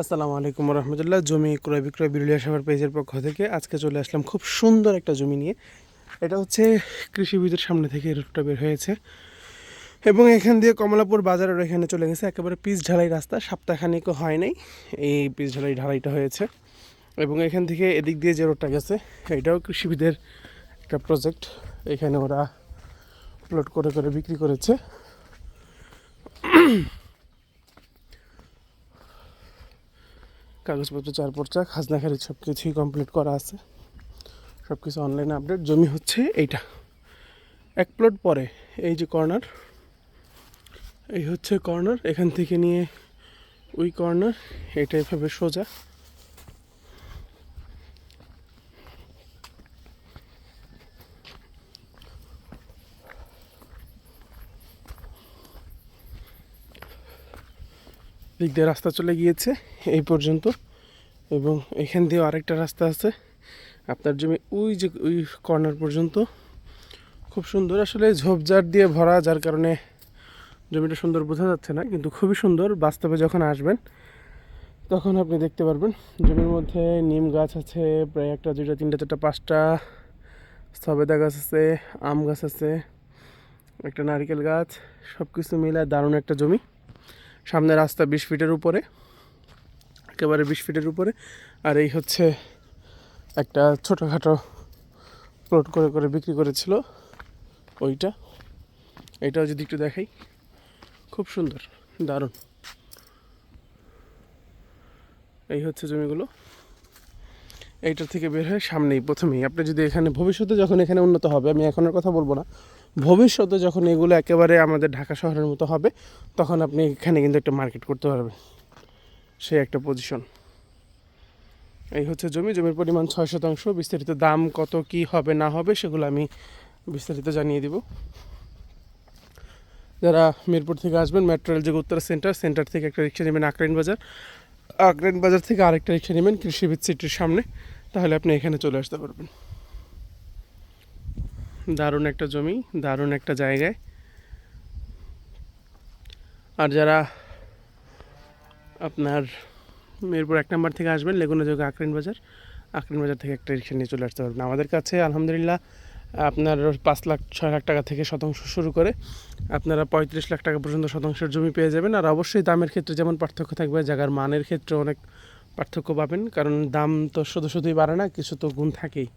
আসসালামু আলাইকুম রহমতুল্লাহ। জমি ক্রয় বিক্রয় বিরুলিয়া সভার পেজের পক্ষ থেকে আজকে চলে আসলাম খুব সুন্দর একটা জমি নিয়ে। এটা হচ্ছে কৃষিবিদের সামনে থেকে রুটটা বের হয়েছে। এবং এখান দিয়ে কমলাপুর বাজারের এখানে চলে গেছে। একেবারে পিচ ঢালাই রাস্তা, সপ্তাহখানিকও হয় নাই। এই পিচ ঢালাই ঢালাইটা হয়েছে। এবং এখান থেকে এদিক দিয়ে যে রোডটা গেছে, এটাও কৃষিবিদের একটা প্রজেক্ট। এখানে ওরা প্লট করে করে বিক্রি করেছে। কাগজপত্র চার পর্চা খাজনা খারিজ সব কিছুই কমপ্লিট করা আছে। সব কিছু অনলাইনে আপডেট জমি হচ্ছে এইটা। এক প্লট পরে, এই যে কর্নার এই হচ্ছে কর্নার এখান থেকে নিয়ে ওই কর্নার এটা এভাবে সোজা। দিক দিয়ে রাস্তা চলে গিয়েছে, এই পর্যন্ত। এবং এখান দিয়েও আরেকটা রাস্তা আছে। আপনার জমি ওই যে ওই কর্নার পর্যন্ত। খুব সুন্দর আসলে ঝোপঝাড় দিয়ে ভরা, যার কারণে জমিটা সুন্দর বোঝা যাচ্ছে না, কিন্তু খুবই সুন্দর। বাস্তবে যখন আসবেন, তখন আপনি দেখতে পারবেন জমির মধ্যে নিম গাছ আছে, প্রায় একটা, দুইটা, তিনটা, চারটা, পাঁচটা সবেদা গাছ আছে, আম গাছ আছে, একটা নারকেল গাছ সব কিছু মিলায় দারুণ একটা জমি। সামনে রাস্তা বিশ ফিটের উপরে, একেবারে বিশ ফিটের উপরে। আর এই হচ্ছে একটা ছোটোখাটো প্লট করে করে বিক্রি করেছিল ওইটা। এটাও যদি একটু দেখাই, খুব সুন্দর, দারুণ। এই হচ্ছে জমিগুলো। এইটার থেকে বের হয়ে সামনেই, প্রথমেই। আপনি যদি এখানে, ভবিষ্যতে যখন এখানে উন্নত হবে, আমি এখনের কথা বলব না ভবিষ্যতে যখন এগুলো একেবারে আমাদের ঢাকা শহরের মতো হবে, তখন আপনি এখানে কিন্তু একটা মার্কেট করতে পারবেন। সে একটা পজিশন এই হচ্ছে জমি, জমির পরিমাণ ছয় শতাংশ। বিস্তারিত দাম কত, কি হবে, না হবে, সেগুলো আমি বিস্তারিত জানিয়ে দিব। যারা মিরপুর থেকে আসবেন মেট্রো রেল যে উত্তরা সেন্টার সেন্টার থেকে একটা রিক্সা নেবেন আকরাইন বাজার। আকরাইন বাজার থেকে আরেকটা রিক্সা নেবেন কৃষিবিদ সিটির সামনে। তাহলে আপনি এখানে চলে আসতে পারবেন। দারুণ একটা জমি, দারুণ একটা জায়গায়। আর যারা আপনার মিরপুর এক নম্বর থেকে আসবেন, লেগুনা যোগ আকরিন বাজার আকরিন বাজার থেকে একটা রিক্সা নিয়ে চলে আসতে পারবেন। আমাদের কাছে আলহামদুলিল্লাহ আপনার পাঁচ লাখ, ছয় লাখ টাকা থেকে শতাংশ শুরু করে আপনারা পঁয়ত্রিশ লাখ টাকা পর্যন্ত শতাংশের জমি পেয়ে যাবেন। আর অবশ্যই দামের ক্ষেত্রে যেমন পার্থক্য থাকবে, জায়গার মানের ক্ষেত্রে অনেক পার্থক্য পাবেন। কারণ দাম তো শুধু শুধুই বাড়ে না, কিছু তো গুণ থাকেই।